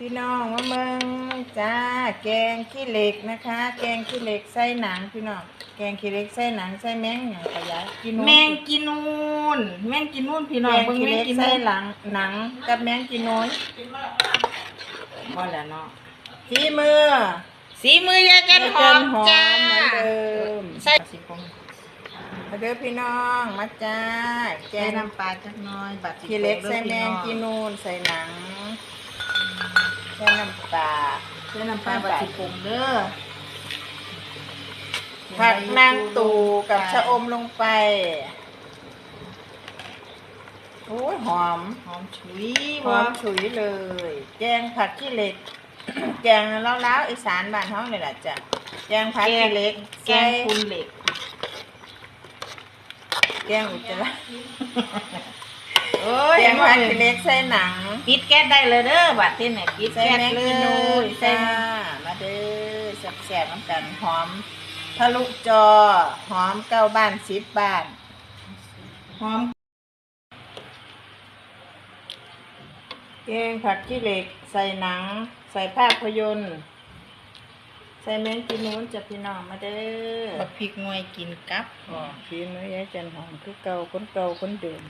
พี่น้องมาเมืองจ้า แกงขี้เหล็กนะคะ แกงขี้เหล็กใส่หนังพี่น้อง แกงขี้เหล็กใส่หนังใส่แมงอย่างกระยายกินแมงกินนูนแมงกินนูนพี่น้แกองงเบิ่งขี้แมเหงล็กกินใส่นูนหลังหนังกับแมงกินน้อยบ่แล้วเนาะที่มือสีมือยายกันหอมจ้า เหมือนเดิมใส่ สิผมมาเด้อพี่น้องมาจ้า แกใส่งน้ำปลาจักหน้อยบัดสิขี้เหล็กโปะใส่ด้อแมพี่งน้อกินนูนใส่หนัง ใส่น้ำปลาใส่น้ำปลาบัดสิปรุงเด้อผักนางตูกับชะอมลงไปโอ้ยหอม หอมฉุยหอมฉุยเลย แกงผักขี้เหล็ก แกงล้าวๆอีสานบ้านท้องเลยล่ะจ้ะแกงผักขี้เหล็ก แกใส่งคุณเหล็ก แกงอุจจาระ โอ้ยแกงผักขี้เหล็กใส่หนังปิดแก๊สได้เลยเด้อบัดที่นี่ปิดใส่แก๊สแมงเลกินนูยนใส่มาเด้อแซ่บๆน้ำกันหอมทะลุจอหอมเก้าบ้านสิบบ้านหอมแกงผัดขี้เหล็กใส่หนัง ใส่ภาพยนตร์ใส่แมงกินนูนจะพี่น้องมาเด้อบักพริกหน่วยกินกับอ๋อพี่มือยายจันหอมคือเก่าคนเก่าคนเดิม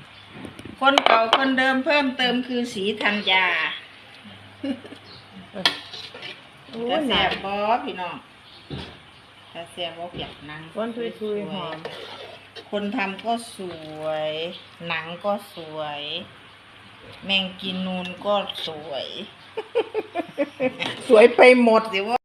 คนเก่าคนเดิมเพิ่มเติมคือสีธัญญาโอ้กระยแสหนาบบอพี่น้องกระแสบบอกอยากนั่งคนทุยๆหอม คนทำก็สวย หนังก็สวย แมงกินนูนก็สวย สวยไปหมดสิว่า